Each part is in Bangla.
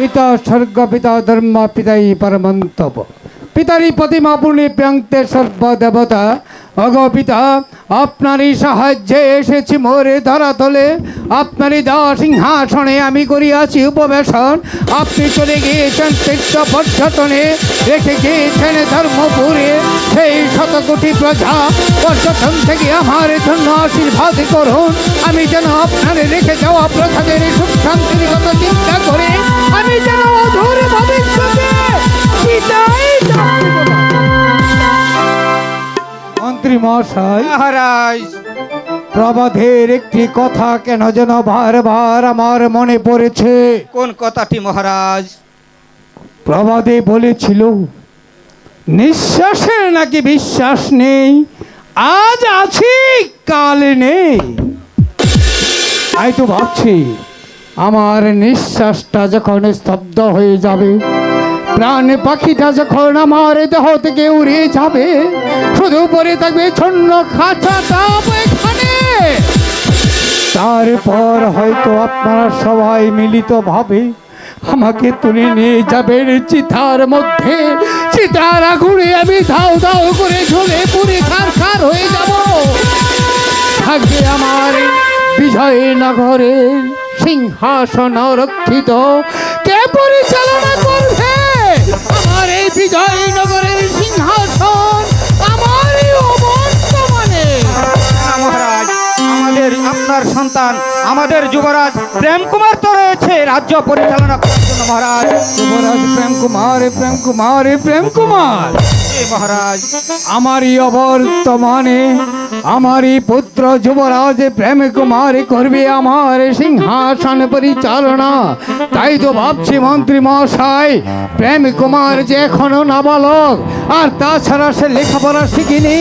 পিতা স্বর্গ পিতা ধর্ম পিতাই পরমন্তব পিতারি প্রতিমা পূর্ণি প্রান্তে সর্বদেবতা অগ পিতা আপনারই সাহায্যে এসেছি মোরে ধরাতলে আপনারই দা সিংহাসনে আমি করিয়াছি উপবেশন। আপনি চলে গিয়েছেন তীর্থ পর্যটনে, রেখে গিয়েছেন ধর্মপুরে। সেই শতকোটি প্রজা পর্যটন থেকে আমার জন্য আশীর্বাদ করুন। আমি যেন আপনার রেখে যাওয়া প্রজাদের সুখ শান্তির কথা চিন্তা করে, আমি যেন অধুর ভবিষ্যতে মন্ত্রী মহাশয় মহারাজ। একটি কথা কেন যেন বারবার আমার মনে পড়েছে। কোন কথাটি মহারাজ? প্রবাদে বলেছিল নিঃশ্বাসের নাকি বিশ্বাস নেই? আজ আছি কাল নেই। তাই তো ভাবছি আমার নিঃশ্বাসটা যখন স্তব্ধ হয়ে যাবে প্রাণ পাখিটা যখন আমার দেহ থেকে উড়ে যাবে, শুধু পরে থাকবে ছন্ন খাঁচাটা এখানে। তারপর হয়তো আপনারা সবাই মিলিত ভাবে আমাকে তুলে নিয়ে যাবেন চিতার মধ্যে। চিতার আগুনে আমি ধাও ধাও করে ঝুলে পুরে খার খার হয়ে যাব। থাকবে আমার বিজয়নগরের সিংহাসন রক্ষিত। কে পরিচালনা রাজ্য পরিচালনা করার জন্য মহারাজ। যুবরাজ প্রেম কুমার প্রেম কুমার প্রেম কুমার। মহারাজ, আমারই অবর্তমানে আমারই পুত্র যুবরাজ প্রেম কুমার করবে আমার সিংহাসন পরিচালনা। তাই তো ভাবছি মন্ত্রী মহাশয়, প্রেম কুমার যে এখনও নাবালক, আর তাছাড়া সে লেখাপড়া শিখিনি।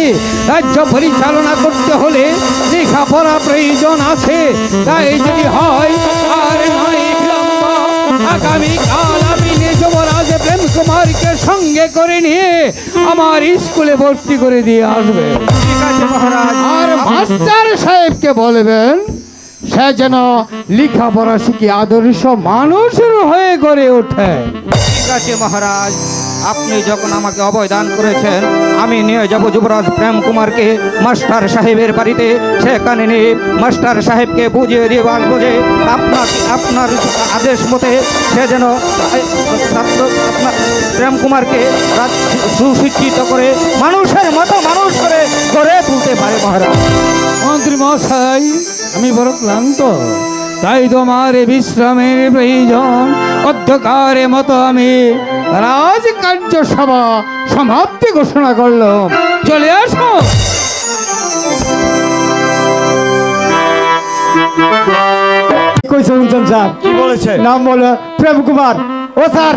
রাজ্য পরিচালনা করতে হলে লেখাপড়া প্রয়োজন আছে। তাই যদি হয় আগামীকাল আমি নিজমরাজ প্রেম কুমারকে সঙ্গে করে নিয়ে আমার স্কুলে ভর্তি করে দিয়ে আসবে। আর মাস্টার সাহেবকে বলবেন সে যেন লেখাপড়া শিখে আদর্শ মানুষের হয়ে গড়ে ওঠে। ঠিক আছে মহারাজ। আপনি যখন আমাকে অভয় দান করেছেন, আমি নিয়ে যাব যুবরাজ প্রেম কুমারকে মাস্টার সাহেবের বাড়িতে। সেখানে নিয়ে মাস্টার সাহেবকে বুঝিয়ে দিয়ে আসব যে আপনার আপনার আদেশ মতে সে যেন আপনার প্রেম কুমারকে সুশিক্ষিত করে মানুষের মতো মানুষ করে গড়ে তুলতে পারে মহারাজ। মন্ত্রী মশাই আমি বড় ক্লান্ত। তাই তোমার বিশ্রামের প্রয়োজন। অধ্যকারের মতো আমি রাজকার্য সভা সমাপ্তি ঘোষণা করলাম। চলে আসো। স্যার? কি বলেছে? নাম বলে প্রেম কুমার। ও স্যার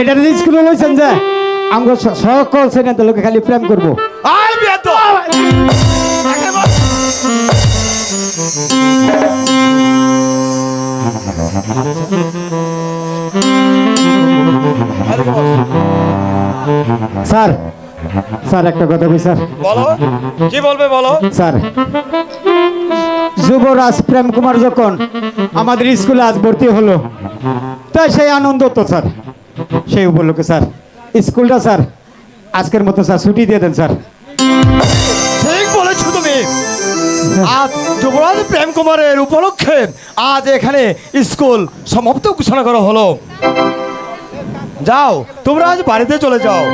এটা স্কুলে লইছেন যে। আমরা সকল শ্রেণীতে লোকে খালি প্রেম করব। স্যার স্যার একটা কথা কই স্যার। বলো কি বলবে বলো? স্যার যুবরাজ প্রেম কুমার যখন আমাদের স্কুলে আজ ভর্তি হলো তাই সেই আনন্দ তো স্যার সেই উপলক্ষে স্যার। স্কুলটা স্যার আজকের মতো স্যার ছুটি দিয়ে দেন স্যার। ঠিক বলেছ তুমি। আজ যুবরাজ প্রেম কুমারের উপলক্ষে আজ এখানে স্কুল সমাপ্ত ঘোষণা করা হলো। যাও তোমরা আজ বাড়িতে চলে যাও।